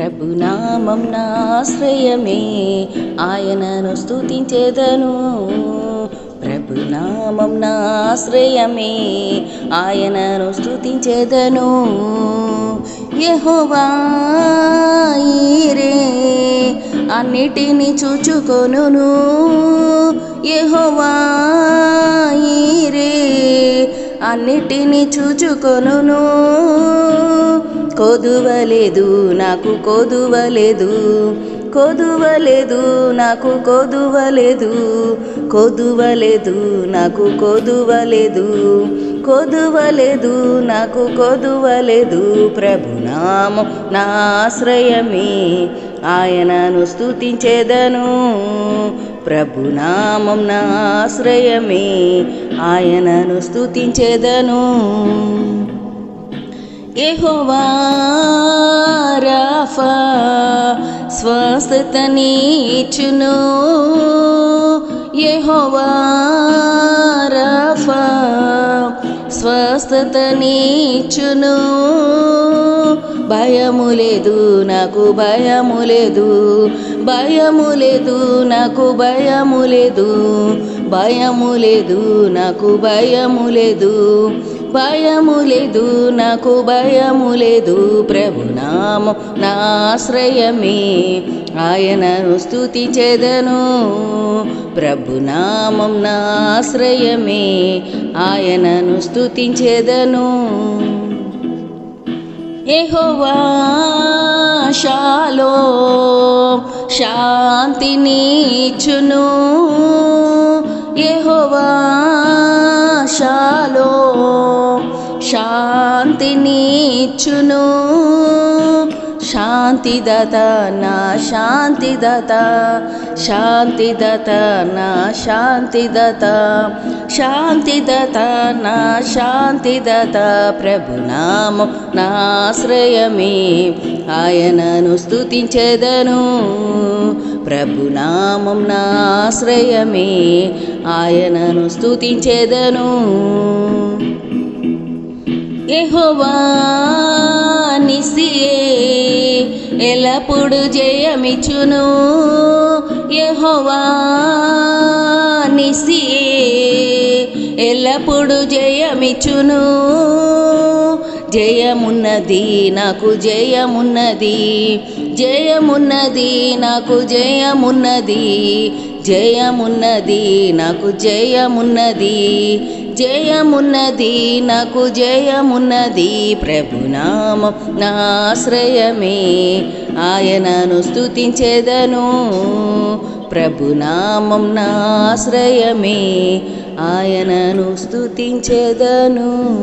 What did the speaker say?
ప్రభునామం నాశ్రయమే ఆయనను స్తుతించేదను. ప్రభునామం నాశ్రయమే ఆయనను స్థుతించేదను యహోవాయిరే అన్నిటిని చూచుకొను యహోవాయిరే అన్నిటిని చూచుకొను కొదువలేదు నాకు కొదువలేదు. కొదువలేదు నాకు కొదువలేదు. కొదువలేదు నాకు కొదువలేదు. కొదువలేదు నాకు కొదువలేదు. ప్రభునామం నా ఆశ్రయమే. ఆయనను స్తుతించేదను. ప్రభునామం నా ఆశ్రయమే. ఆయనను స్థుతించేదను యెహోవా రాఫా స్వస్థతనిచ్చును యెహోవా రాఫా స్వస్థతనిచ్చును భయము లేదు నాకు భయము లేదు. భయము లేదు నాకు భయము లేదు. భయము లేదు నాకు భయము లేదు. భయము లేదు నాకు భయము లేదు. ప్రభునామం నా ఆశ్రయమే. ఆయనను స్తుతించెదను. ప్రభునామం నా ఆశ్రయమే. ఆయనను స్తుతించెదను. యెహోవా షాలో శాంతిని ఇచ్చును ఎహోవా శాలో శాంతినిచ్చును శాంతిదత నా శాంతిదత శాంతిదత నా శాంతిదత శాంతిదత నా శాంతిదత ప్రభునామం నా ఆశ్రయమే ఆయనను స్తుతించెదను. ప్రభునామం నా ఆశ్రయమే ఆయనను స్తుతించెదను. యెహోవా నిసియే ఎల్లప్పుడు జయమిచ్చును. యెహోవా నిసియే ఎల్లప్పుడు జయమిచును జయమున్నది నాకు జయమున్నది జయమున్నది నాకు జయమున్నది. జయమున్నది నాకు జయమున్నది. జయమున్నది నాకు జయమున్నది. ప్రభునామం నా ఆశ్రయమే. ఆయనను స్థుతించేదను ప్రభునామం నా ఆశ్రయమే. ఆయనను స్థుతించేదను